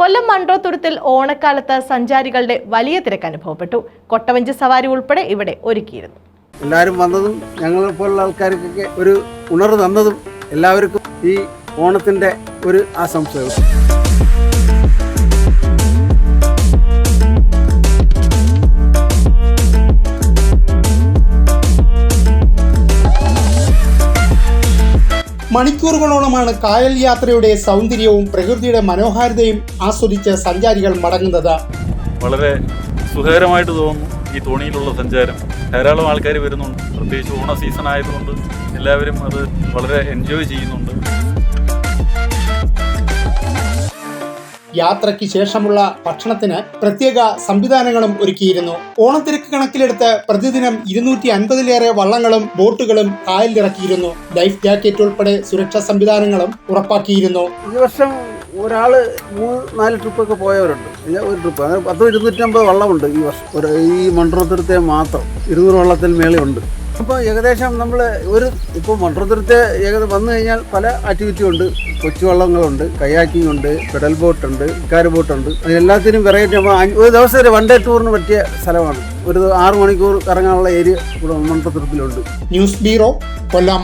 കൊല്ലം മൺട്രോത്തുരുത്തിൽ ഓണക്കാലത്ത് സഞ്ചാരികളുടെ വലിയ തിരക്ക് അനുഭവപ്പെട്ടു. കൊട്ടവഞ്ചി സവാരി ഉൾപ്പെടെ ഇവിടെ ഒരുക്കിയിരുന്നു. എല്ലാവരും വന്നതും ഞങ്ങളെ പോലുള്ള ആൾക്കാർക്കൊക്കെ ഒരു ഉണർവ് തന്നതും എല്ലാവർക്കും ഈ ഓണത്തിന്റെ ഒരു ആശംസകൾ മണിക്കൂറുകളോളമാണ് കായൽ യാത്രയുടെ സൗന്ദര്യവും പ്രകൃതിയുടെ മനോഹാരിതയും ആസ്വദിച്ച് സഞ്ചാരികൾ മടങ്ങുന്നത്. വളരെ സുഖകരമായിട്ട് തോന്നുന്നു ഈ തോണിയിലുള്ള സഞ്ചാരം. ധാരാളം ആൾക്കാർ വരുന്നുണ്ട്. പ്രത്യേകിച്ച് ഓണ സീസൺ ആയതുകൊണ്ട് എല്ലാവരും അത് വളരെ എൻജോയ് ചെയ്യുന്നുണ്ട്. യാത്രയ്ക്ക് ശേഷമുള്ള ഭക്ഷണത്തിന് പ്രത്യേക സംവിധാനങ്ങളും ഒരുക്കിയിരുന്നു. ഓണത്തിരക്ക് കണക്കിലെടുത്ത് പ്രതിദിനം ഇരുന്നൂറ്റി അൻപതിലേറെ വള്ളങ്ങളും ബോട്ടുകളും കായലിലിറക്കിയിരുന്നു. ലൈഫ് ജാക്കറ്റ് ഉൾപ്പെടെ സുരക്ഷാ സംവിധാനങ്ങളും ഉറപ്പാക്കിയിരുന്നു. ഈ വർഷം ഒരാൾ മൂന്ന് നാല് ട്രിപ്പൊക്കെ പോയവരുണ്ട്. ഒരു ട്രിപ്പ്. അങ്ങനെ പത്തോ ഇരുന്നൂറ്റമ്പത് വള്ളമുണ്ട് ഈ വർഷം. ഈ മണ്ഡലത്തിൽ മാത്രം. ഇരുന്നൂറ് വള്ളത്തിൽ മേലെയുണ്ട് അപ്പോൾ ഏകദേശം നമ്മൾ ഒരു ഇപ്പോൾ മൺട്രോത്തുരത്തെ ഏകദേശം വന്നു കഴിഞ്ഞാൽ പല ആക്ടിവിറ്റി ഉണ്ട്. കൊച്ചുവള്ളങ്ങളുണ്ട് കയാക്കിംഗ് ഉണ്ട് പെഡൽ ബോട്ട് ബോട്ടുണ്ട് കാര് ബോട്ടുണ്ട്. അതിനെല്ലാത്തിനും വെറൈറ്റി അപ്പോൾ ഒരു ദിവസം ഒരു വൺ ഡേ ടൂറിന് പറ്റിയ സ്ഥലമാണ്. ഒരു ആറ് മണിക്കൂർ കറങ്ങാനുള്ള ഏരിയ ഇവിടെ മണ്ഡലത്തിലുണ്ട് ന്യൂസ് ബ്യൂറോ കൊല്ലം.